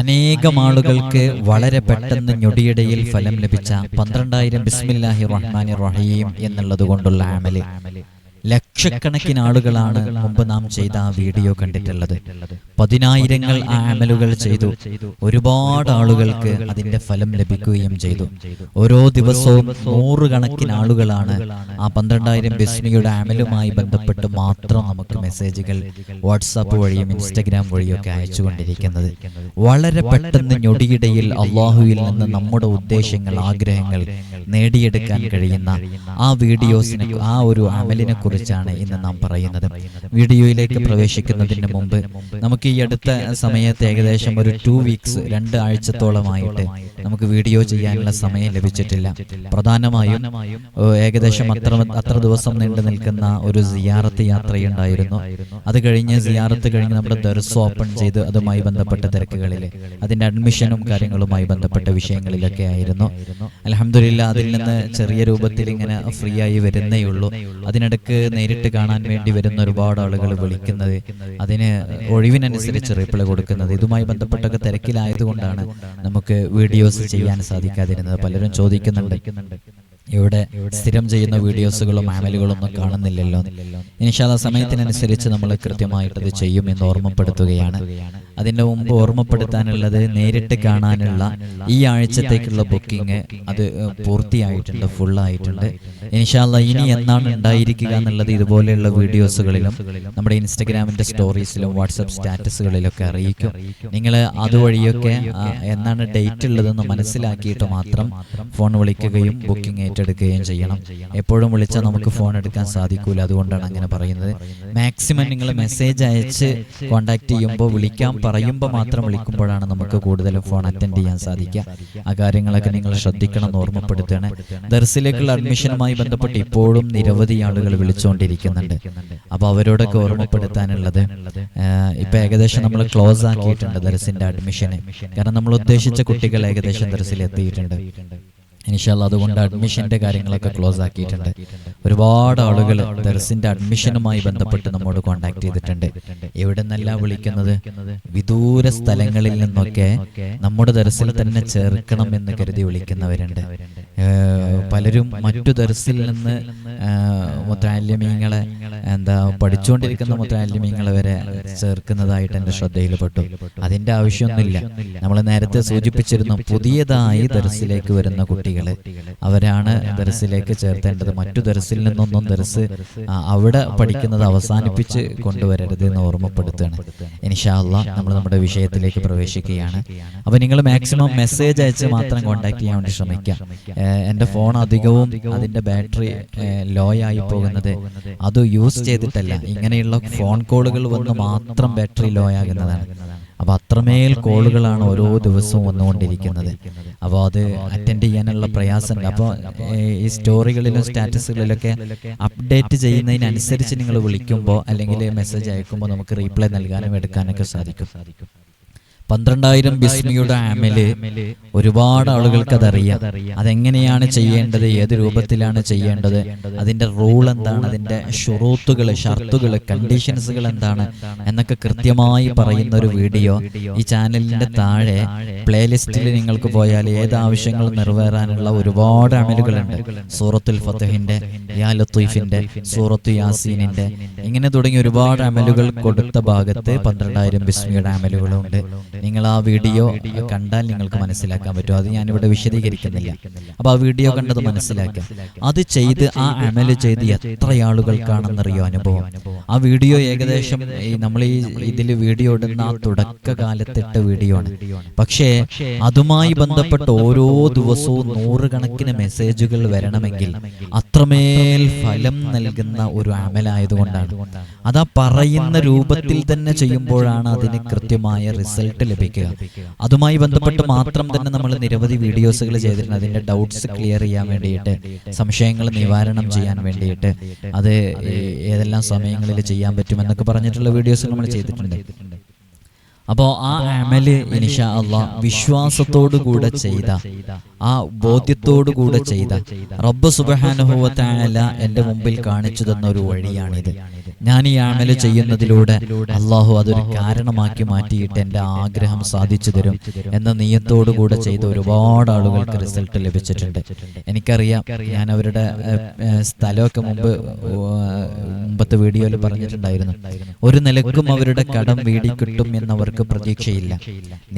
അനേകം ആളുകൾക്ക് വളരെ പെട്ടെന്ന് ഞൊടിയിടയിൽ ഫലം ലഭിച്ച പന്ത്രണ്ടായിരം ബിസ്മില്ലാഹി റഹ്മാനി റഹീം എന്നുള്ളത് കൊണ്ടുള്ള ആമൽ ലക്ഷക്കണക്കിന് ആളുകളാണ് മുമ്പ് നാം ചെയ്ത ആ വീഡിയോ കണ്ടിട്ടുള്ളത്. പതിനായിരങ്ങൾ ആ അമലുകൾ ചെയ്തു. ഒരുപാട് ആളുകൾക്ക് അതിന്റെ ഫലം ലഭിക്കുകയും ചെയ്തു. ഓരോ ദിവസവും നൂറുകണക്കിന് ആളുകളാണ് ആ പന്ത്രണ്ടായിരം ബിസ്മിയുടെ അമലുമായി ബന്ധപ്പെട്ട് മാത്രം നമുക്ക് മെസ്സേജുകൾ വാട്സാപ്പ് വഴിയും ഇൻസ്റ്റഗ്രാം വഴിയും ഒക്കെ അയച്ചുകൊണ്ടിരിക്കുന്നത് വളരെ പെട്ടെന്ന് ഞൊടിയിടയിൽ അള്ളാഹുവിൽ നിന്ന് നമ്മുടെ ഉദ്ദേശങ്ങൾ ആഗ്രഹങ്ങൾ നേടിയെടുക്കാൻ കഴിയുന്ന ആ വീഡിയോസിനെ ആ ഒരു അമലിനെ കുറിച്ചാണ് ഇന്ന് നാം പറയുന്നത്. വീഡിയോയിലേക്ക് പ്രവേശിക്കുന്നതിന് മുമ്പ് നമുക്ക് ഈ അടുത്ത സമയത്ത് ഏകദേശം ഒരു ടു വീക്സ് രണ്ട് ആഴ്ചത്തോളമായിട്ട് നമുക്ക് വീഡിയോ ചെയ്യാനുള്ള സമയം ലഭിച്ചിട്ടില്ല. പ്രധാനമായും ഏകദേശം അത്ര അത്ര ദിവസം നീണ്ടു നിൽക്കുന്ന ഒരു സിയാറത്ത് യാത്രയുണ്ടായിരുന്നു. അത് കഴിഞ്ഞ് സിയാറത്ത് കഴിഞ്ഞ് നമ്മുടെ ദർസ് ഓപ്പൺ ചെയ്ത് അതുമായി ബന്ധപ്പെട്ട തിരക്കുകളിൽ അതിന്റെ അഡ്മിഷനും കാര്യങ്ങളുമായി ബന്ധപ്പെട്ട വിഷയങ്ങളിലൊക്കെ ആയിരുന്നു. അലഹമില്ല അതിൽ നിന്ന് ചെറിയ രൂപത്തിൽ ഇങ്ങനെ ഫ്രീ ആയി വരുന്നേ ഉള്ളൂ. അതിനിടക്ക് നേരിട്ട് കാണാൻ വേണ്ടി വരുന്ന ഒരുപാട് ആളുകൾ വിളിക്കുന്നത് അതിന് ഒഴിവിനനുസരിച്ച് റിപ്ലൈ കൊടുക്കുന്നത്. ഇതുമായി ബന്ധപ്പെട്ടൊക്കെ തിരക്കിലായതുകൊണ്ടാണ് നമുക്ക് വീഡിയോസ് ചെയ്യാൻ സാധിക്കാതിരുന്നത്. പലരും ചോദിക്കുന്നുണ്ട്. ഇവിടെ സ്ഥിരം ചെയ്യുന്ന വീഡിയോസുകളും ആമലുകളും ഒന്നും കാണുന്നില്ലല്ലോ. ഇനിഷാദ സമയത്തിനനുസരിച്ച് നമ്മൾ കൃത്യമായിട്ട് അത് ചെയ്യുമെന്ന് ഓർമ്മപ്പെടുത്തുകയാണ്. അതിന്റെ മുമ്പ് ഓർമ്മപ്പെടുത്താനുള്ളത് നേരിട്ട് കാണാനുള്ള ഈ ആഴ്ചത്തേക്കുള്ള ബുക്കിംഗ് അത് പൂർത്തിയായിട്ടുണ്ട് ഫുള്ളായിട്ടുണ്ട്. ആയിട്ടുണ്ട് ഇൻഷാല്ല ഇനി എന്നാണ് ഉണ്ടായിരിക്കുക എന്നുള്ളത് ഇതുപോലെയുള്ള വീഡിയോസുകളിലും നമ്മുടെ ഇൻസ്റ്റഗ്രാമിന്റെ സ്റ്റോറീസിലും വാട്സപ്പ് സ്റ്റാറ്റസുകളിലൊക്കെ അറിയിക്കും. നിങ്ങൾ അതുവഴിയൊക്കെ എന്നാണ് ഡേറ്റ് ഉള്ളതെന്ന് മനസ്സിലാക്കിയിട്ട് മാത്രം ഫോൺ വിളിക്കുകയും ബുക്കിംഗ് ഏറ്റെടുക്കുകയും ചെയ്യണം. എപ്പോഴും വിളിച്ചാൽ നമുക്ക് ഫോൺ എടുക്കാൻ സാധിക്കൂല. അതുകൊണ്ടാണ് അങ്ങനെ പറയുന്നത്. മാക്സിമം നിങ്ങൾ മെസ്സേജ് അയച്ച് കോൺടാക്ട് ചെയ്യുമ്പോൾ വിളിക്കാൻ പറയുമ്പോൾ മാത്രം വിളിക്കുമ്പോഴാണ് നമുക്ക് കൂടുതലും ഫോൺ അറ്റൻഡ് ചെയ്യാൻ സാധിക്കുക. ആ കാര്യങ്ങളൊക്കെ നിങ്ങൾ ശ്രദ്ധിക്കണം എന്ന് ഓർമ്മപ്പെടുത്തുകയാണ്. ദർസിലേക്കുള്ള അഡ്മിഷനുമായി ബന്ധപ്പെട്ട് ഇപ്പോഴും നിരവധി ആളുകൾ വിളിച്ചുകൊണ്ടിരിക്കുന്നുണ്ട്. അപ്പോൾ അവരോടൊക്കെ ഓർമ്മപ്പെടുത്താനുള്ളത് ഇപ്പം ഏകദേശം നമ്മൾ ക്ലോസ് ആക്കിയിട്ടുണ്ട് ദർസിന്റെ അഡ്മിഷന് കാരണം നമ്മൾ ഉദ്ദേശിച്ച കുട്ടികൾ ഏകദേശം ദർസിൽ എത്തിയിട്ടുണ്ട്. ഇൻഷാല്ല അതുകൊണ്ട് അഡ്മിഷന്റെ കാര്യങ്ങളൊക്കെ ക്ലോസ് ആക്കിയിട്ടുണ്ട്. ഒരുപാട് ആളുകൾ ദർസിന്റെ അഡ്മിഷനുമായി ബന്ധപ്പെട്ട് നമ്മോട് കോൺടാക്ട് ചെയ്തിട്ടുണ്ട്. എവിടെ നിന്നല്ല വിളിക്കുന്നത്? വിദൂര സ്ഥലങ്ങളിൽ നിന്നൊക്കെ നമ്മുടെ ദർസിൽ തന്നെ ചേർക്കണം എന്ന് കരുതി വിളിക്കുന്നവരുണ്ട്. പലരും മറ്റു ദർസിൽ നിന്ന് മുത്രാല്യമീങ്ങളെ എന്താ പഠിച്ചുകൊണ്ടിരിക്കുന്ന മുത്രാല്യമീങ്ങളെ വരെ ചേർക്കുന്നതായിട്ട് എന്റെ ശ്രദ്ധയിൽപ്പെട്ടു. അതിന്റെ ആവശ്യമൊന്നുമില്ല. നമ്മൾ നേരത്തെ സൂചിപ്പിച്ചിരുന്നു പുതിയതായി ദർസിലേക്ക് വരുന്ന കുട്ടികൾ അവരാണ് ദർസിലേക്ക് ചേർത്തേണ്ടത്. മറ്റു ദർസിൽ നിന്നൊന്നും ദർസ് അവിടെ പഠിക്കുന്നത് അവസാനിപ്പിച്ച് കൊണ്ടുവരരുത് എന്ന് ഓർമ്മപ്പെടുത്തുകയാണ്. ഇൻഷാല്ല നമ്മൾ നമ്മുടെ വിഷയത്തിലേക്ക് പ്രവേശിക്കുകയാണ്. അപ്പൊ നിങ്ങൾ മാക്സിമം മെസ്സേജ് അയച്ച് മാത്രം കോൺടാക്ട് ചെയ്യാൻ വേണ്ടി ശ്രമിക്കാം എന്റെ എന്റെ ഫോൺ അധികവും അതിന്റെ ബാറ്ററി ലോ ആയി പോകുന്നത് അത് യൂസ് ചെയ്തിട്ടല്ല. ഇങ്ങനെയുള്ള ഫോൺ കോളുകൾ വന്ന് മാത്രം ബാറ്ററി ലോ ആകുന്നതാണ്. അപ്പൊ അത്രമേൽ കോളുകളാണ് ഓരോ ദിവസവും വന്നുകൊണ്ടിരിക്കുന്നത്. അപ്പോൾ അത് അറ്റൻഡ് ചെയ്യാനുള്ള പ്രയാസം അപ്പോൾ ഈ സ്റ്റോറികളിലും സ്റ്റാറ്റസുകളിലൊക്കെ അപ്ഡേറ്റ് ചെയ്യുന്നതിനനുസരിച്ച് നിങ്ങൾ വിളിക്കുമ്പോൾ അല്ലെങ്കിൽ മെസ്സേജ് അയക്കുമ്പോൾ നമുക്ക് റീപ്ലൈ നൽകാനും എടുക്കാനൊക്കെ സാധിക്കും. പന്ത്രണ്ടായിരം ബിസ്മിയുടെ ആമിൽ ഒരുപാട് ആളുകൾക്ക് അതറിയാം. അതെങ്ങനെയാണ് ചെയ്യേണ്ടത്? ഏത് രൂപത്തിലാണ് ചെയ്യേണ്ടത്? അതിന്റെ റൂൾ എന്താണ്? അതിന്റെ ഷുറൂത്തുകൾ ഷർത്തുകൾ കണ്ടീഷൻസുകൾ എന്താണ്? എന്നൊക്കെ കൃത്യമായി പറയുന്ന ഒരു വീഡിയോ ഈ ചാനലിന്റെ താഴെ പ്ലേലിസ്റ്റിൽ നിങ്ങൾക്ക് പോയാൽ ഏത് ആവശ്യങ്ങൾ നിറവേറാനുള്ള ഒരുപാട് അമലുകളുണ്ട്. സൂറത്തുൽ ഫത്തഹിന്റെ യാ ലത്തീഫിന്റെ സൂറത്തു യാസീനിന്റെ ഇങ്ങനെ തുടങ്ങി ഒരുപാട് അമലുകൾ കൊടുത്ത ഭാഗത്ത് പന്ത്രണ്ടായിരം ബിസ്മിയുടെ അമലുകളുണ്ട്. നിങ്ങൾ ആ വീഡിയോ കണ്ടാൽ നിങ്ങൾക്ക് മനസ്സിലാക്കാൻ പറ്റും. അത് ഞാനിവിടെ വിശദീകരിക്കുന്നില്ല. അപ്പോൾ ആ വീഡിയോ കണ്ടത് മനസ്സിലാക്കാം. അത് ചെയ്ത് ആ അമൽ ചെയ്ത് എത്ര ആളുകൾക്കാണെന്നറിയോ അനുഭവം. ആ വീഡിയോ ഏകദേശം നമ്മൾ ഈ ഇതിൽ വീഡിയോ ഇടുന്ന ആ തുടക്കകാലത്തിട്ട വീഡിയോ ആണ് പക്ഷേ അതുമായി ബന്ധപ്പെട്ട് ഓരോ ദിവസവും നൂറുകണക്കിന് മെസ്സേജുകൾ വരണമെങ്കിൽ അത്രമേൽ ഫലം നൽകുന്ന ഒരു അമലായതുകൊണ്ടാണ്. അതാ പറയുന്ന രൂപത്തിൽ തന്നെ ചെയ്യുമ്പോഴാണ് അതിന് കൃത്യമായ റിസൾട്ട് ലഭിക്കുക. അതുമായി ബന്ധപ്പെട്ട് മാത്രം തന്നെ നമ്മൾ നിരവധി വീഡിയോസുകൾ ചെയ്തിട്ടുണ്ട്. അതിന്റെ ഡൗട്ട്സ് ക്ലിയർ ചെയ്യാൻ വേണ്ടിയിട്ട് സംശയങ്ങൾ നിവാരണം ചെയ്യാൻ വേണ്ടിയിട്ട് അത് ഏതെല്ലാം സമയങ്ങളിൽ ചെയ്യാൻ പറ്റുമെന്നൊക്കെ പറഞ്ഞിട്ടുള്ള വീഡിയോസ് നമ്മൾ ചെയ്തിട്ടുണ്ട്. അപ്പോ ആ അമൽ ഇനിഷ അള്ളാ വിശ്വാസത്തോടു കൂടെ ചെയ്ത ആ ബോധ്യത്തോടു കൂടെ ചെയ്ത റബ്ബ് സുബഹാനുഭവത്തായ എന്റെ മുമ്പിൽ കാണിച്ചു തന്ന ഒരു വഴിയാണിത്. ഞാൻ ഈ അമൽ ചെയ്യുന്നതിലൂടെ അള്ളാഹു അതൊരു കാരണമാക്കി മാറ്റിയിട്ട് എന്റെ ആഗ്രഹം സാധിച്ചു തരും എന്ന നീയത്തോടു കൂടെ ചെയ്ത ഒരുപാട് ആളുകൾക്ക് റിസൾട്ട് ലഭിച്ചിട്ടുണ്ട്. എനിക്കറിയാം ഞാൻ അവരുടെ സ്ഥലമൊക്കെ മുമ്പ് മുമ്പത്തെ വീഡിയോയിൽ പറഞ്ഞിട്ടുണ്ടായിരുന്നു. ഒരു നിലക്കും അവരുടെ കടം വീടി കിട്ടും എന്നവർക്ക് പ്രതീക്ഷയില്ല.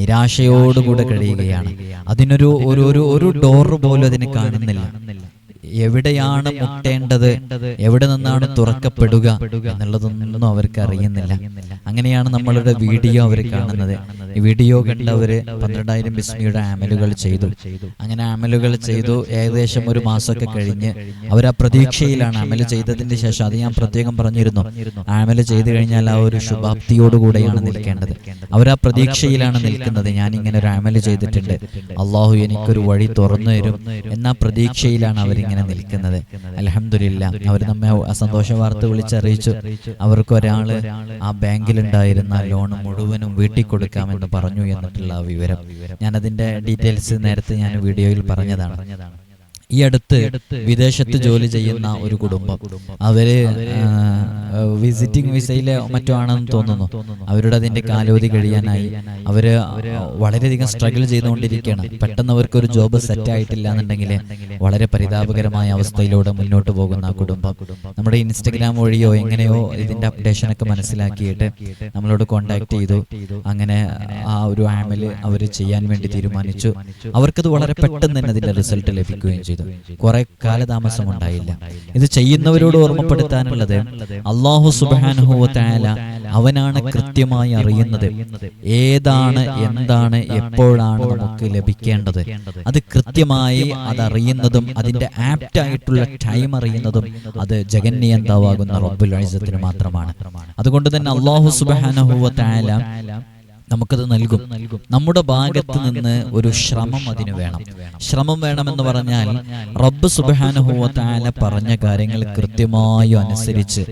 നിരാശയോടുകൂടെ കഴിയുകയാണ്. അതിനൊരു ഒരു ഒരു ഒരു ഡോർ പോലും അതിന് കാണുന്നില്ല. എവിടെയാണ് മുട്ടേണ്ടത്? എവിടെ നിന്നാണ് തുറക്കപ്പെടുക എന്നുള്ളതൊന്നും അവർക്ക് അറിയുന്നില്ല. അങ്ങനെയാണ് നമ്മളുടെ വീഡിയോ അവർ കാണുന്നത്. വീഡിയോ കണ്ടവര് പന്ത്രണ്ടായിരം ബിസ്മിയുടെ ആമലുകൾ ചെയ്തു. അങ്ങനെ ആമലുകൾ ചെയ്തു. ഏകദേശം ഒരു മാസമൊക്കെ കഴിഞ്ഞ് അവർ ആ പ്രതീക്ഷയിലാണ് അമൽ ചെയ്തതിന്റെ ശേഷം. അത് ഞാൻ പ്രത്യേകം പറഞ്ഞിരുന്നു. ആമൽ ചെയ്തു കഴിഞ്ഞാൽ ആ ഒരു ശുഭാപ്തിയോടുകൂടെയാണ് നിൽക്കേണ്ടത് അവർ ആ പ്രതീക്ഷയിലാണ് നിൽക്കുന്നത്. ഞാൻ ഇങ്ങനെ ഒരു ആമൽ ചെയ്തിട്ടുണ്ട്. അള്ളാഹു എനിക്കൊരു വഴി തുറന്നു തരും എന്ന പ്രതീക്ഷയിലാണ് അവരിങ്ങനെ നിൽക്കുന്നത്. അലഹമില്ല അവർ നമ്മെ സന്തോഷ വാർത്ത വിളിച്ചറിയിച്ചു. അവർക്ക് ഒരാൾ ആ ബാങ്കിലുണ്ടായിരുന്ന ലോൺ മുഴുവനും വീട്ടിൽ കൊടുക്കാമെന്ന് പറഞ്ഞു എന്നിട്ടുള്ള വിവരം. ഞാൻ അതിന്റെ ഡീറ്റെയിൽസ് നേരത്തെ ഞാൻ വീഡിയോയിൽ പറഞ്ഞതാണ്. ഈ അടുത്ത് വിദേശത്ത് ജോലി ചെയ്യുന്ന ഒരു കുടുംബം. അവർ വിസിറ്റിംഗ് വിസയിലെ മറ്റോ ആണെന്ന് തോന്നുന്നു. അവരുടെ അതിന്റെ കാലോധി കഴിയാനായി. അവർ വളരെയധികം സ്ട്രഗിൾ ചെയ്തുകൊണ്ടിരിക്കുകയാണ്. പെട്ടെന്ന് അവർക്ക് ഒരു ജോബ് സെറ്റ് ആയിട്ടില്ല എന്നുണ്ടെങ്കിൽ വളരെ പരിതാപകരമായ അവസ്ഥയിലൂടെ മുന്നോട്ട് പോകുന്ന ആ കുടുംബം. നമ്മുടെ ഇൻസ്റ്റഗ്രാം വഴിയോ എങ്ങനെയോ ഇതിന്റെ അപ്ഡേഷൻ ഒക്കെ മനസ്സിലാക്കിയിട്ട് നമ്മളോട് കോണ്ടാക്ട് ചെയ്തു. അങ്ങനെ ആ ഒരു ആമിൽ അവർ ചെയ്യാൻ വേണ്ടി തീരുമാനിച്ചു. അവർക്കത് വളരെ പെട്ടെന്ന് തന്നെ അതിന്റെ റിസൾട്ട് ലഭിക്കുകയും ചെയ്തു. കുറെ കാലതാമസം ഉണ്ടായില്ല ഇത് ചെയ്യുന്നവരോട് ഓർമ്മപ്പെടുത്താനുള്ളത് അള്ളാഹു സുബാനുഹുവല അവനാണ് കൃത്യമായി അറിയുന്നത്. ഏതാണ് എന്താണ് എപ്പോഴാണ് നമുക്ക് ലഭിക്കേണ്ടത്? അത് കൃത്യമായി അതറിയുന്നതും അതിന്റെ ആപ്റ്റ് ആയിട്ടുള്ള ടൈം അറിയുന്നതും അത് ജഗന്യന്താവാകുന്ന റബ്ബുൽ ഐസത്തിന് മാത്രമാണ്. അതുകൊണ്ട് തന്നെ അള്ളാഹു സുബാനുഹുവല നമുക്കത് നൽകും. നമ്മുടെ ഭാഗത്ത് നിന്ന് ഒരു ശ്രമം അതിന് വേണം. ശ്രമം വേണമെന്ന് പറഞ്ഞാൽ റബ്ബ് സുബാനുഭവത്താല പറഞ്ഞ കാര്യങ്ങൾ കൃത്യമായി അനുസരിച്ച്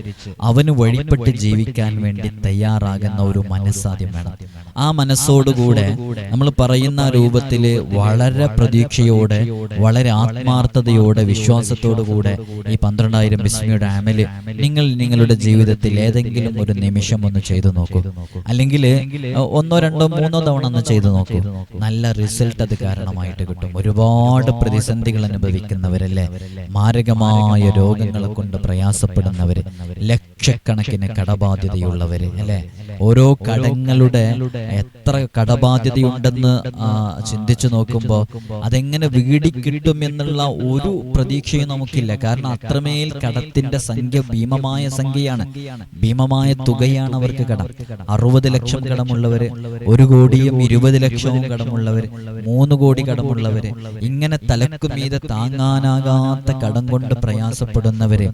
അവന് വഴിപ്പെട്ട് ജീവിക്കാൻ വേണ്ടി തയ്യാറാകുന്ന ഒരു മനസ്സാദ്യം വേണം. ആ മനസ്സോടുകൂടെ നമ്മൾ പറയുന്ന രൂപത്തിൽ വളരെ പ്രതീക്ഷയോടെ വളരെ ആത്മാർത്ഥതയോടെ വിശ്വാസത്തോടുകൂടെ ഈ പന്ത്രണ്ടായിരം ബിസ്മിയുടെ ആമൽ നിങ്ങൾ നിങ്ങളുടെ ജീവിതത്തിൽ ഏതെങ്കിലും ഒരു നിമിഷം ഒന്ന് ചെയ്തു നോക്കൂ. അല്ലെങ്കിൽ ഒന്നോ രണ്ടോ മൂന്നോ തവണ ഒന്ന് ചെയ്തു നോക്കൂ. നല്ല റിസൾട്ട് അത് കാരണമായിട്ട് കിട്ടും. ഒരുപാട് പ്രതിസന്ധികൾ അനുഭവിക്കുന്നവരല്ലേ? മാരകമായ രോഗങ്ങളെ കൊണ്ട് പ്രയാസപ്പെടുന്നവര് ലക്ഷക്കണക്കിന് കടബാധ്യതയുള്ളവര് അല്ലെ? ഓരോ കടങ്ങളുടെ എത്ര കടബാധ്യതയുണ്ടെന്ന് ചിന്തിച്ചു നോക്കുമ്പോൾ അതെങ്ങനെ വീടി കിട്ടും എന്നുള്ള ഒരു പ്രതീക്ഷയും നമുക്കില്ല. കാരണം അത്രമേൽ കടത്തിന്റെ സംഖ്യ ഭീമമായ സംഖ്യയാണ്. ഭീമമായ തുകയാണ് അവർക്ക് കടം. അറുപത് ലക്ഷം കടമുള്ളവര് ഒരു കോടിയും ഇരുപത് ലക്ഷവും കടമുള്ളവർ മൂന്ന് കോടി കടമുള്ളവര് ഇങ്ങനെ തലക്കുമീതെ താങ്ങാനാകാത്ത കടം കൊണ്ട് പ്രയാസപ്പെടുന്നവരെ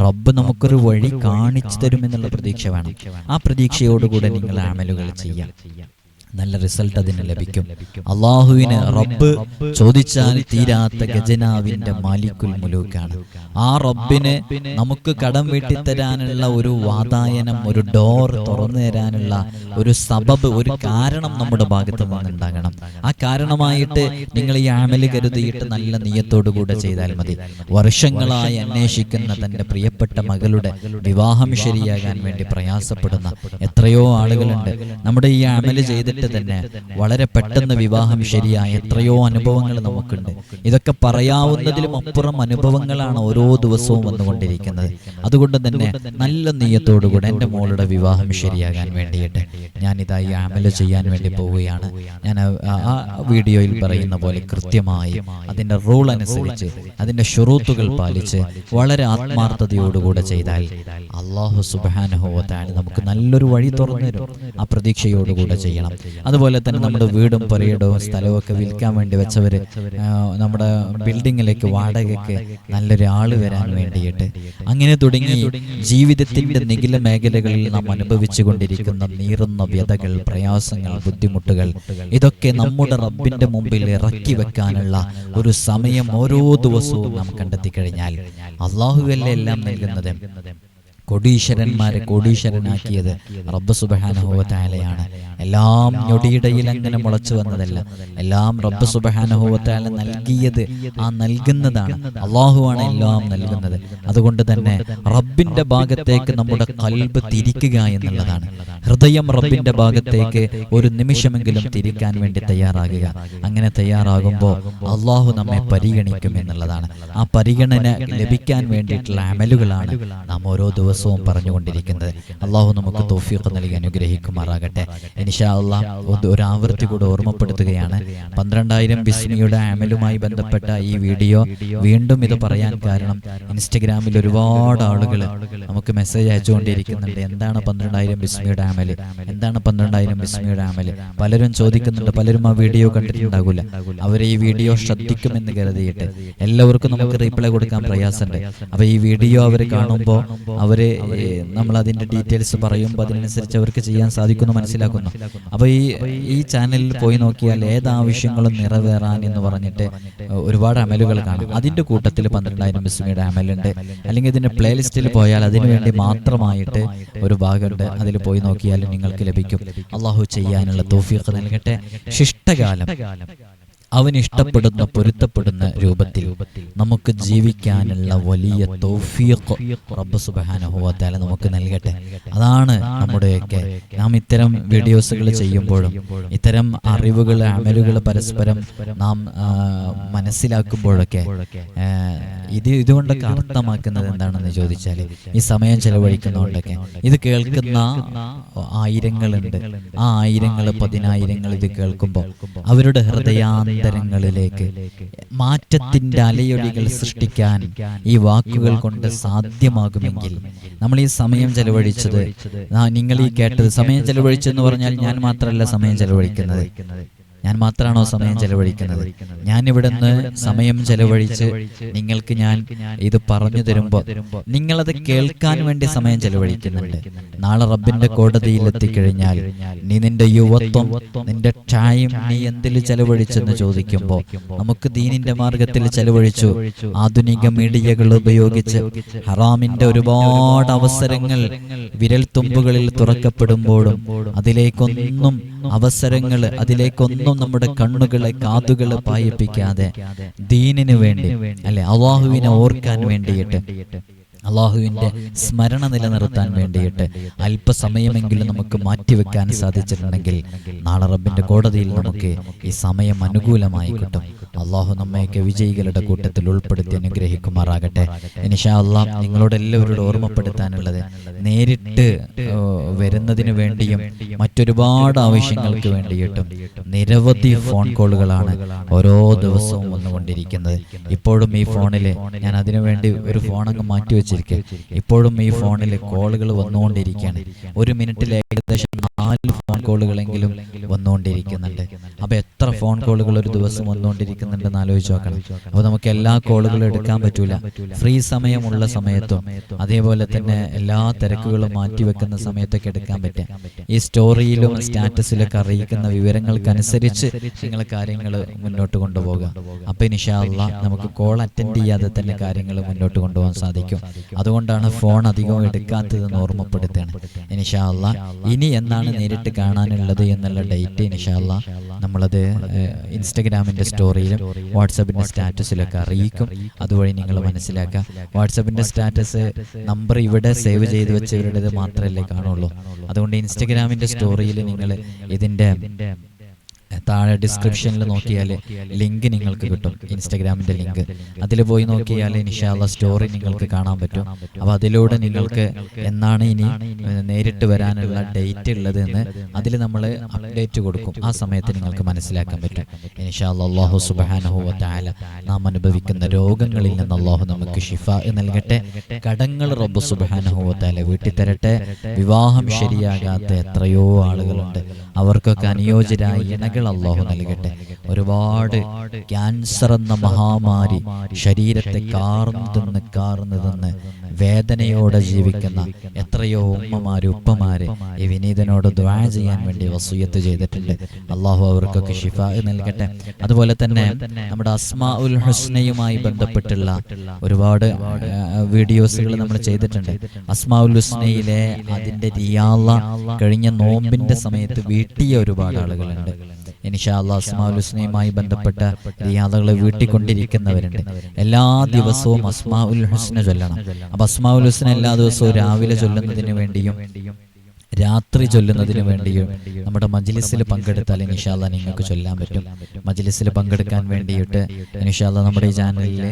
റബ്ബ് നമുക്കൊരു വഴി കാണിച്ചു തരുമെന്നുള്ള പ്രതീക്ഷ വേണം. ആ പ്രതീക്ഷയോടുകൂടെ നിങ്ങൾ ആമലുകൾ ചെയ്യാം. നല്ല റിസൾട്ട് അതിന് ലഭിക്കും. അള്ളാഹുവിന് റബ്ബ് ചോദിച്ചാൽ തീരാത്ത ഗജനാവിന്റെ മാലിക്കുൽ മുലൂക്കാണ്. ആ റബ്ബിന് നമുക്ക് കടം വീട്ടിത്തരാനുള്ള ഒരു വാതായനം ഒരു ഡോർ തുറന്നു തരാനുള്ള ഒരു സബബ് ഒരു കാരണം നമ്മുടെ ഭാഗത്ത് നിന്നുണ്ടാകണം. ആ കാരണമായിട്ട് നിങ്ങൾ ഈ അമൽ കരുതിയിട്ട് നല്ല നീയത്തോടു കൂടെ ചെയ്താൽ മതി. വർഷങ്ങളായി അന്വേഷിക്കുന്ന തന്റെ പ്രിയപ്പെട്ട മകളുടെ വിവാഹം ശരിയാകാൻ വേണ്ടി പ്രയാസപ്പെടുന്ന എത്രയോ ആളുകളുണ്ട്. നമ്മുടെ ഈ അമൽ ചെയ്തിട്ട് തന്നെ വളരെ പെട്ടെന്ന് വിവാഹം ശരിയായ എത്രയോ അനുഭവങ്ങൾ നമുക്കുണ്ട്. ഇതൊക്കെ പറയാവുന്നതിലും അപ്പുറം അനുഭവങ്ങളാണ് ഓരോ ദിവസവും വന്നുകൊണ്ടിരിക്കുന്നത്. അതുകൊണ്ട് തന്നെ നല്ല നീയത്തോടുകൂടെ എന്റെ മോളുടെ വിവാഹം ശരിയാകാൻ വേണ്ടിയിട്ട് ഞാൻ ഇതായി ഈ അമൽ ചെയ്യാൻ വേണ്ടി പോവുകയാണ്. ഞാൻ ആ- ആ വീഡിയോയിൽ പറയുന്ന പോലെ കൃത്യമായി അതിന്റെ റൂൾ അനുസരിച്ച് അതിന്റെ ഷുറൂത്തുകൾ പാലിച്ച് വളരെ ആത്മാർത്ഥതയോടുകൂടെ ചെയ്താൽ അള്ളാഹു സുബാനുഭവത്താണ് നമുക്ക് നല്ലൊരു വഴി തുറന്നു തരും ആ പ്രതീക്ഷയോടുകൂടെ ചെയ്യണം. അതുപോലെ തന്നെ നമ്മുടെ വീടും പുരയിടവും സ്ഥലവും ഒക്കെ വിൽക്കാൻ വേണ്ടി വെച്ചവര് നമ്മുടെ ബിൽഡിങ്ങിലേക്ക് വാടകയ്ക്ക് നല്ലൊരു ആൾ വരാൻ വേണ്ടിയിട്ട് അങ്ങനെ തുടങ്ങി ജീവിതത്തിന്റെ നികില മേഖലകളിൽ നാം അനുഭവിച്ചു കൊണ്ടിരിക്കുന്ന നീറുന്ന വ്യതകൾ പ്രയാസങ്ങൾ ബുദ്ധിമുട്ടുകൾ ഇതൊക്കെ നമ്മുടെ റബ്ബിന്റെ മുമ്പിൽ ഇറക്കി വെക്കാനുള്ള ഒരു സമയം ഓരോ ദിവസവും നാം കണ്ടെത്തി കഴിഞ്ഞാൽ അള്ളാഹുവല്ലേ എല്ലാം നൽകുന്നത്. കോടീശ്വരന്മാരെ കോടീശ്വരനാക്കിയത് റബ്ബ് സുബഹാനുഭവത്തായാലയാണ് എല്ലാം ഞൊടിയിടയിൽ അങ്ങനെ മുളച്ചു വന്നതല്ല. എല്ലാം റബ്ബ് സുബഹാനുഭവത്തായാല നൽകിയത് ആ നൽകുന്നതാണ്. അള്ളാഹുവാണ് എല്ലാം നൽകുന്നത്. അതുകൊണ്ട് തന്നെ റബ്ബിന്റെ ഭാഗത്തേക്ക് നമ്മുടെ കൽബ് തിരിക്കുക എന്നുള്ളതാണ്. ഹൃദയം റബ്ബിന്റെ ഭാഗത്തേക്ക് ഒരു നിമിഷമെങ്കിലും തിരിക്കാൻ വേണ്ടി തയ്യാറാകുക. അങ്ങനെ തയ്യാറാകുമ്പോൾ അള്ളാഹു നമ്മെ പരിഗണിക്കും എന്നുള്ളതാണ്. ആ പരിഗണന ലഭിക്കാൻ വേണ്ടിയിട്ടുള്ള അമലുകളാണ്. നാം ഓരോ ദിവസവും പറഞ്ഞുകൊണ്ടിരിക്കുന്നത്. അള്ളാഹു നമുക്ക് തോഫീഖ് നൽകി അനുഗ്രഹിക്കുമാറാകട്ടെ. ഇനിഷാ അള്ളാഹ് ഒരു ആവൃത്തി കൂടെ ഓർമ്മപ്പെടുത്തുകയാണ്. പന്ത്രണ്ടായിരം ബിസ്മിയുടെ ആമലുമായി ബന്ധപ്പെട്ട ഈ വീഡിയോ വീണ്ടും ഇത് പറയാൻ കാരണം ഇൻസ്റ്റഗ്രാമിൽ ഒരുപാട് ആളുകൾ നമുക്ക് മെസ്സേജ് അയച്ചുകൊണ്ടിരിക്കുന്നുണ്ട്. എന്താണ് പന്ത്രണ്ടായിരം ബിസ്മിയുടെ ആമൽ എന്താണ് പന്ത്രണ്ടായിരം ബിസ്മിയുടെ ആമൽ പലരും ചോദിക്കുന്നുണ്ട്. പലരും ആ വീഡിയോ കണ്ടിട്ടുണ്ടാകില്ല അവർ ഈ വീഡിയോ ശ്രദ്ധിക്കുമെന്ന് കരുതിയിട്ട്. എല്ലാവർക്കും നമുക്ക് റീപ്ലൈ കൊടുക്കാൻ പ്രയാസമുണ്ട്. അപ്പൊ ഈ വീഡിയോ അവർ കാണുമ്പോൾ അവർ നമ്മൾ അതിന്റെ ഡീറ്റെയിൽസ് പറയുമ്പോൾ അതിനനുസരിച്ച് അവർക്ക് ചെയ്യാൻ സാധിക്കുന്നു മനസ്സിലാക്കുന്നു. അപ്പോൾ ഈ ഈ ചാനലിൽ പോയി നോക്കിയാൽ ഏത് ആവശ്യങ്ങളും നിറവേറാൻ എന്ന് പറഞ്ഞിട്ട് ഒരുപാട് അമലുകൾ കാണും. അതിന്റെ കൂട്ടത്തിൽ പന്ത്രണ്ടായിരം ബിസ്മിയുടെ അമലുണ്ട്. അല്ലെങ്കിൽ ഇതിന്റെ പ്ലേലിസ്റ്റിൽ പോയാൽ അതിനുവേണ്ടി മാത്രമായിട്ട് ഒരു ഭാഗമുണ്ട്. അതിൽ പോയി നോക്കിയാൽ നിങ്ങൾക്ക് ലഭിക്കും. അള്ളാഹു ചെയ്യാനുള്ള തോഫീഖ് നൽകട്ടെ. ശിഷ്ടകാലം. അവൻ ഇഷ്ടപ്പെടുന്ന പൊരുത്തപ്പെടുന്ന രൂപത്തിൽ നമുക്ക് ജീവിക്കാനുള്ള വലിയ റബ്ബ് നമുക്ക് നൽകട്ടെ. അതാണ് നമ്മുടെയൊക്കെ നാം ഇത്തരം വീഡിയോസുകൾ ചെയ്യുമ്പോഴും ഇത്തരം അറിവുകൾ അമലുകൾ പരസ്പരം നാം മനസ്സിലാക്കുമ്പോഴൊക്കെ ഇത് ഇതുകൊണ്ടൊക്കെ അർത്ഥമാക്കുന്നത് എന്താണെന്ന് ചോദിച്ചാൽ ഈ സമയം ചെലവഴിക്കുന്നതുകൊണ്ടൊക്കെ ഇത് കേൾക്കുന്ന ആയിരങ്ങളുണ്ട്. ആ ആയിരങ്ങൾ പതിനായിരങ്ങൾ ഇത് കേൾക്കുമ്പോൾ അവരുടെ ഹൃദയാന്തരങ്ങളിലേക്ക് മാറ്റത്തിന്റെ അലയൊലികൾ സൃഷ്ടിക്കാൻ ഈ വാക്കുകൾ കൊണ്ട് സാധ്യമാകുമെങ്കിൽ നമ്മൾ ഈ സമയം ചെലവഴിച്ചത് നിങ്ങൾ ഈ കേട്ടത് സമയം ചെലവഴിച്ചെന്ന് പറഞ്ഞാൽ ഞാൻ മാത്രമല്ല സമയം ചെലവഴിക്കുന്നത്. ഞാൻ മാത്രമാണോ സമയം ചെലവഴിക്കുന്നത്? ഞാൻ ഇവിടുന്ന് സമയം ചെലവഴിച്ച് നിങ്ങൾക്ക് ഞാൻ ഇത് പറഞ്ഞു തരുമ്പോൾ നിങ്ങളത് കേൾക്കാൻ വേണ്ടി സമയം ചെലവഴിക്കുന്നുണ്ട്. നാളെ റബ്ബിന്റെ കോടതിയിൽ എത്തിക്കഴിഞ്ഞാൽ നീ നിന്റെ യുവത്വം നിന്റെ ടൈം നീ എന്തിൽ ചെലവഴിച്ചെന്ന് ചോദിക്കുമ്പോൾ നമുക്ക് ദീനിന്റെ മാർഗത്തിൽ ചെലവഴിച്ചു ആധുനിക മീഡിയകൾ ഉപയോഗിച്ച് ഹറാമിന്റെ ഒരുപാട് അവസരങ്ങൾ വിരൽ തുമ്പുകളിൽ തുറക്കപ്പെടുമ്പോഴും അതിലേക്കൊന്നും അവസരങ്ങൾ അതിലേക്കൊന്നും നമ്മുടെ കണ്ണുകളെ കാതുകളെ പായിപ്പിക്കാതെ ദീനിനു വേണ്ടി അല്ലെ അള്ളാഹുവിനെ ഓർക്കാൻ വേണ്ടിയിട്ട് അള്ളാഹുവിന്റെ സ്മരണ നിലനിർത്താൻ വേണ്ടിയിട്ട് അല്പസമയമെങ്കിലും നമുക്ക് മാറ്റിവെക്കാൻ സാധിച്ചിട്ടുണ്ടെങ്കിൽ നാളെ റബ്ബിന്റെ കോടതിയിൽ നമുക്ക് ഈ സമയം അനുകൂലമായി കിട്ടും. അള്ളാഹു നമ്മയൊക്കെ വിജയികളുടെ കൂട്ടത്തിൽ ഉൾപ്പെടുത്തി അനുഗ്രഹിക്കുമാറാകട്ടെ. ഇനിഷാ അള്ളാഹ് നിങ്ങളോട് എല്ലാവരോടും ഓർമ്മപ്പെടുത്താനുള്ളത് നേരിട്ട് വരുന്നതിന് വേണ്ടിയും മറ്റൊരുപാട് ആവശ്യങ്ങൾക്ക് വേണ്ടിയിട്ടും നിരവധി ഫോൺ കോളുകളാണ് ഓരോ ദിവസവും വന്നുകൊണ്ടിരിക്കുന്നത്. ഇപ്പോഴും ഈ ഫോണിൽ ഞാൻ അതിനു വേണ്ടി ഒരു ഫോണങ്ങ് അങ്ങ് മാറ്റി വെച്ചിരിക്കുക ഇപ്പോഴും ഈ ഫോണിൽ കോളുകൾ വന്നുകൊണ്ടിരിക്കുകയാണ് ഒരു മിനിറ്റിൽ ഏകദേശം നാല് ഫോൺ കോളുകളെങ്കിലും വന്നുകൊണ്ടിരിക്കുന്നുണ്ട്. അപ്പോൾ എത്ര ഫോൺ കോളുകൾ ഒരു ദിവസം വന്നുകൊണ്ടിരിക്കുന്നുണ്ടെന്ന് ആലോചിച്ച് നോക്കണം. അപ്പൊ നമുക്ക് എല്ലാ കോളുകളും എടുക്കാൻ പറ്റൂല. ഫ്രീ സമയമുള്ള സമയത്തും അതേപോലെ തന്നെ എല്ലാ തിരക്കുകളും മാറ്റിവെക്കുന്ന സമയത്തൊക്കെ എടുക്കാൻ പറ്റും ഈ സ്റ്റോറിയിലും സ്റ്റാറ്റസിലൊക്കെ അറിയിക്കുന്ന വിവരങ്ങൾക്കനുസരിച്ച് നിങ്ങൾ കാര്യങ്ങൾ മുന്നോട്ട് കൊണ്ടുപോകുക. അപ്പൊ ഇനിഷാല്ല നമുക്ക് കോൾ അറ്റൻഡ് ചെയ്യാതെ തന്നെ കാര്യങ്ങൾ മുന്നോട്ട് കൊണ്ടുപോകാൻ സാധിക്കും. അതുകൊണ്ടാണ് ഫോൺ അധികം എടുക്കാത്തതെന്ന് ഓർമ്മപ്പെടുത്തുകയാണ് ഇനിഷാല്ല ഇനി എന്നാണ് നേരിട്ട് കാണാനുള്ളത് എന്നുള്ള ഡേറ്റ് ഇനിഷാല്ല നമ്മളത് ഇൻസ്റ്റഗ്രാമിന്റെ ഇൻസ്റ്റഗ്രാമിന്റെ സ്റ്റോറിയിലും വാട്സപ്പിന്റെ സ്റ്റാറ്റസിലൊക്കെ അറിയിക്കും. അതുവഴി നിങ്ങൾ മനസ്സിലാക്കുക. വാട്സപ്പിന്റെ സ്റ്റാറ്റസ് നമ്പർ ഇവിടെ സേവ് ചെയ്ത് വെച്ചവരുടേത് മാത്രമല്ലേ കാണുള്ളൂ. അതുകൊണ്ട് ഇൻസ്റ്റഗ്രാമിന്റെ സ്റ്റോറിയിൽ നിങ്ങൾ ഇതിന്റെ താഴെ ഡിസ്ക്രിപ്ഷനിൽ നോക്കിയാൽ ലിങ്ക് നിങ്ങൾക്ക് കിട്ടും ഇൻസ്റ്റഗ്രാമിന്റെ ലിങ്ക് അതിൽ പോയി നോക്കിയാൽ ഇൻഷാല്ല സ്റ്റോറി നിങ്ങൾക്ക് കാണാൻ പറ്റും. അപ്പോൾ അതിലൂടെ നിങ്ങൾക്ക് എന്നാണ് ഇനി നേരിട്ട് വരാനുള്ള ഡേറ്റ് ഉള്ളത് എന്ന് അതിൽ നമ്മൾ അപ്ഡേറ്റ് കൊടുക്കും. ആ സമയത്ത് നിങ്ങൾക്ക് മനസ്സിലാക്കാൻ പറ്റും. ഇൻഷാല്ല അള്ളാഹു സുബാനഹു വാല നാം അനുഭവിക്കുന്ന രോഗങ്ങളിൽ നിന്ന് അള്ളാഹു നമുക്ക് ഷിഫ നൽകട്ടെ. കടങ്ങൾ റബ്ബ് സുബാനഹു വാല വീട്ടിൽ തരട്ടെ വിവാഹം ശരിയാകാത്ത എത്രയോ ആളുകളുണ്ട്. അവർക്കൊക്കെ അനുയോജ്യരായ ഇണകൾ അള്ളാഹു നൽകട്ടെ. ഒരുപാട് ക്യാൻസർ എന്ന മഹാമാരി ശരീരത്തെ കാർന്നു തിന്ന് കാർന്നു തിന്ന് വേദനയോടെ ജീവിക്കുന്ന എത്രയോ ഉമ്മമാര് ഉപ്പമാര് ഈ വിനീതനോട് ദ്വാ ചെയ്യാൻ വേണ്ടി വസൂയത്ത് ചെയ്തിട്ടുണ്ട്. അള്ളാഹു അവർക്കൊക്കെ ഷിഫ നൽകട്ടെ. അതുപോലെ തന്നെ നമ്മുടെ അസ്മാ ഉൽ ഹുസ്നയുമായി ബന്ധപ്പെട്ടുള്ള ഒരുപാട് വീഡിയോസുകൾ നമ്മൾ ചെയ്തിട്ടുണ്ട്. അസ്മാ ഉൽ ഹുസ്നയിലെ അതിന്റെ റിയാള കഴിഞ്ഞ നോമ്പിന്റെ സമയത്ത് വീട്ടിയ ഒരുപാട് ആളുകളുണ്ട്. ഇനിഷാല്ല അസ്മാഉൽ ഹുസ്നയുമായി ബന്ധപ്പെട്ട റിയാദകളെ വീട്ടിക്കൊണ്ടിരിക്കുന്നവരുണ്ട് എല്ലാ ദിവസവും അസ്മാഉൽ ഹുസ്ന ചൊല്ലണം. അപ്പൊ അസ്മാഉൽ ഹുസ്ന എല്ലാ ദിവസവും രാവിലെ ചൊല്ലുന്നതിന് വേണ്ടിയും രാത്രി ചൊല്ലുന്നതിന് വേണ്ടിയും നമ്മുടെ മജ്ലിസിൽ പങ്കെടുത്താൽ ഇനിഷാല്ല നിങ്ങൾക്ക് ചൊല്ലാൻ പറ്റും. മജ്ലിസിൽ പങ്കെടുക്കാൻ വേണ്ടിയിട്ട് ഇനിഷാല്ല നമ്മുടെ ഈ ചാനലിൽ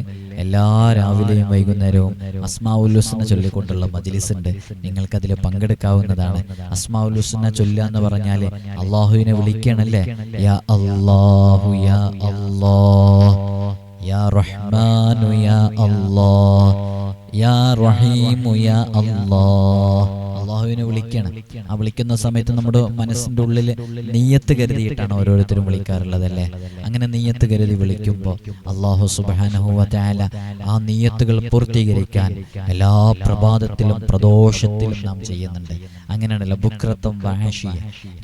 എല്ലാ രാവിലെയും വൈകുന്നേരവും അസ്മാഉൽ ഹുസ്ന ചൊല്ലിക്കൊണ്ടുള്ള മജ്ലിസ് ഉണ്ട് നിങ്ങൾക്ക് അതിൽ പങ്കെടുക്കാവുന്നതാണ്. അസ്മാഉൽ ഹുസ്ന ചൊല്ലുക എന്ന് പറഞ്ഞാൽ അള്ളാഹുവിനെ വിളിക്കണല്ലേ? യാ അല്ലാഹു യാ അല്ലാഹ് യാ റഹ്മാനു റഹീമു യാ അല്ലാഹ് അള്ളാഹുവിനെ വിളിക്കണം. ആ വിളിക്കുന്ന സമയത്ത് നമ്മുടെ മനസ്സിന്റെ ഉള്ളിൽ നീയത്ത് കരുതിയിട്ടാണ് ഓരോരുത്തരും വിളിക്കാറുള്ളത് അല്ലേ? അങ്ങനെ നീയത്ത് കരുതി വിളിക്കുമ്പോൾ അള്ളാഹു സുബാനഹുല ആ നീയത്തുകൾ പൂർത്തീകരിക്കാൻ എല്ലാ പ്രഭാതത്തിലും പ്രദോഷത്തിലും നാം ചെയ്യുന്നുണ്ട്. അങ്ങനെയാണല്ലോ ബുക്രത്വം വാഷിയ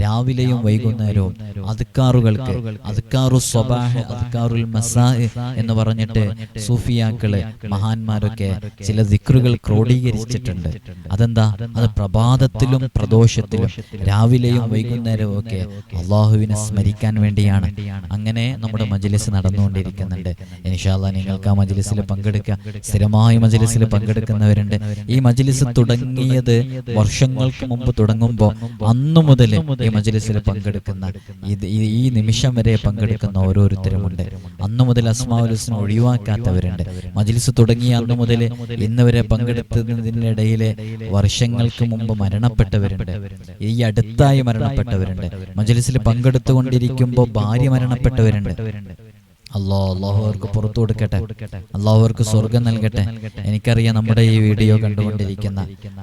രാവിലെയും വൈകുന്നേരവും അതുക്കാറുകൾക്ക് അതുക്കാറു സ്വബാഹ് അതുക്കാറുൽ മസാ എന്ന് പറഞ്ഞിട്ട് സൂഫിയാക്കൾ മഹാന്മാരൊക്കെ ചില ദിക്റുകൾ ക്രോഡീകരിച്ചിട്ടുണ്ട്. അതെന്താ? അത് പ്രഭാതത്തിലും പ്രദോഷത്തിലും രാവിലെയും വൈകുന്നേരവും ഒക്കെ അള്ളാഹുവിനെ സ്മരിക്കാൻ വേണ്ടിയാണ്. അങ്ങനെ നമ്മുടെ മജ്ലിസ് നടന്നുകൊണ്ടിരിക്കുന്നുണ്ട്. ഇൻഷാല്ല നിങ്ങൾക്ക് ആ മജ്ലിസിൽ പങ്കെടുക്കുക സ്ഥിരമായി മജ്ലിസിൽ പങ്കെടുക്കുന്നവരുണ്ട്. ഈ മജ്ലിസ് തുടങ്ങിയത് വർഷങ്ങൾക്ക് മുമ്പ് തുടങ്ങുമ്പോൾ അന്നു മുതൽ ഈ മജ്ലിസിൽ പങ്കെടുക്കുന്ന ഈ- നിമിഷം വരെ പങ്കെടുക്കുന്ന ഓരോരുത്തരുമുണ്ട് അന്നു മുതൽ അസ്മാവുലിസിനെ ഒഴിവാക്കാത്തവരുണ്ട്. മജ്ലിസ് തുടങ്ങിയ അന്നു മുതൽ ഇന്ന് വരെ പങ്കെടുത്തതിനിടയിൽ വർഷങ്ങൾക്ക് മുമ്പ് മരണപ്പെട്ടവരുണ്ട്. ഈ അടുത്തായി മരണപ്പെട്ടവരുണ്ട്. മജ്ലിസിൽ പങ്കെടുത്തുകൊണ്ടിരിക്കുമ്പോൾ ഭാര്യ മരണപ്പെട്ടവരുണ്ട്. അല്ലോ അള്ളാഹു അവർക്ക് പുറത്തു കൊടുക്കട്ടെ. അള്ളാഹു അവർക്ക് സ്വർഗം നൽകട്ടെ. എനിക്കറിയാം നമ്മുടെ ഈ വീഡിയോ കണ്ടുകൊണ്ടിരിക്കുന്ന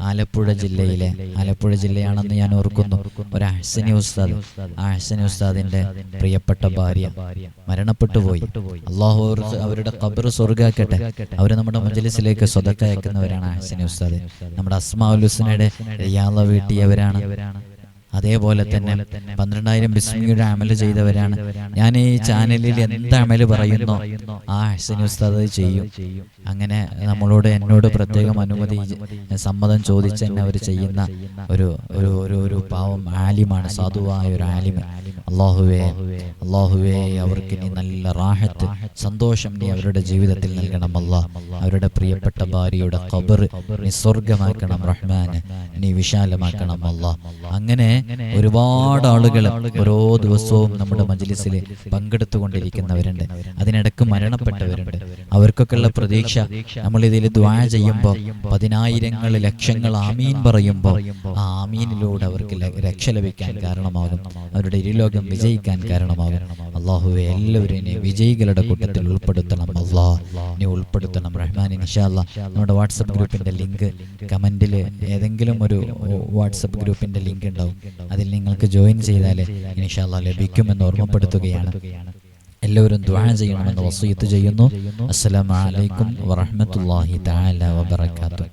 ആലപ്പുഴ ജില്ലയിലെ ആലപ്പുഴ ജില്ലയാണെന്ന് ഞാൻ ഓർക്കുന്നു. ഒരു അഹ്സനി ഉസ്താദ് ആ അഹ്സനി ഉസ്താദിന്റെ പ്രിയപ്പെട്ട ഭാര്യ. മരണപ്പെട്ടു പോയി. അള്ളാഹു അവരുടെ കബർ സ്വർഗാക്കട്ടെ അവർ നമ്മുടെ മജലിസിലേക്ക് സ്വതക്കയക്കുന്നവരാണ് അഹ്സനി ഉസ്താദ്. നമ്മുടെ അസ്മാ ഹുസ്നയുടെ റിയാള വീട്ടിയവരാണ്. അതേപോലെ തന്നെ പന്ത്രണ്ടായിരം ബിസ്മിയുടെ അമൽ ചെയ്തവരാണ്. ഞാൻ ഈ ചാനലിൽ എന്ത് അമൽ പറയുന്നു? ആ ഹസനി ഉസ്താദ് ചെയ്യും. അങ്ങനെ നമ്മളോട് എന്നോട് പ്രത്യേകം അനുമതി സമ്മതം ചോദിച്ച് തന്നെ അവർ ചെയ്യുന്ന ഒരു ഒരു ഒരു പാവം ആലിമാണ് സാധുവായ ഒരു ആലിമ. അള്ളാഹുവേ അള്ളാഹുവേ അവർക്ക് നീ നല്ല റാഹത്ത് സന്തോഷം നീ അവരുടെ ജീവിതത്തിൽ നൽകണം അല്ലാ അവരുടെ പ്രിയപ്പെട്ട ഭാര്യയുടെ ഖബർ നീ സ്വർഗമാക്കണം റഹ്മാന്. നീ വിശാലമാക്കണം അല്ലാ അങ്ങനെ ഒരുപാട് ആളുകൾ ഓരോ ദിവസവും നമ്മുടെ മജ്ലിസിൽ പങ്കെടുത്തുകൊണ്ടിരിക്കുന്നവരുണ്ട്. അതിനിടക്ക് മരണപ്പെട്ടവരുണ്ട്. അവർക്കൊക്കെയുള്ള പ്രതീക്ഷ നമ്മൾ ഇതിൽ ദ്വാ ചെയ്യുമ്പോൾ പതിനായിരങ്ങൾ ലക്ഷങ്ങൾ ആമീൻ പറയുമ്പോൾ ആ ആമീനിലൂടെ അവർക്ക് രക്ഷ ലഭിക്കാൻ കാരണമാകും അവരുടെ ഇരുലോകം വിജയിക്കാൻ കാരണമാകും. അള്ളാഹുവെ എല്ലാവരും വിജയികളുടെ കൂട്ടത്തിൽ ഉൾപ്പെടുത്തണം. അള്ളാഹ് നീ ഉൾപ്പെടുത്തണം റഹ്മാൻ ഇൻഷാല്ല നമ്മുടെ വാട്സപ്പ് ഗ്രൂപ്പിന്റെ ലിങ്ക് കമന്റിൽ ഏതെങ്കിലും ഒരു വാട്സപ്പ് ഗ്രൂപ്പിന്റെ ലിങ്ക് ഉണ്ടാവും. അതിൽ നിങ്ങൾക്ക് ജോയിൻ ചെയ്താൽ ഇൻഷാല്ല ലഭിക്കുമെന്ന് ഓർമ്മപ്പെടുത്തുകയാണ്. എല്ലാവരും ദ്വാ ചെയ്യണമെന്ന് വസൂയത്ത് ചെയ്യുന്നു. അസ്സലാമു അലൈക്കും വറഹ്മത്തുള്ളാഹി തആല വബറകാതുഹു.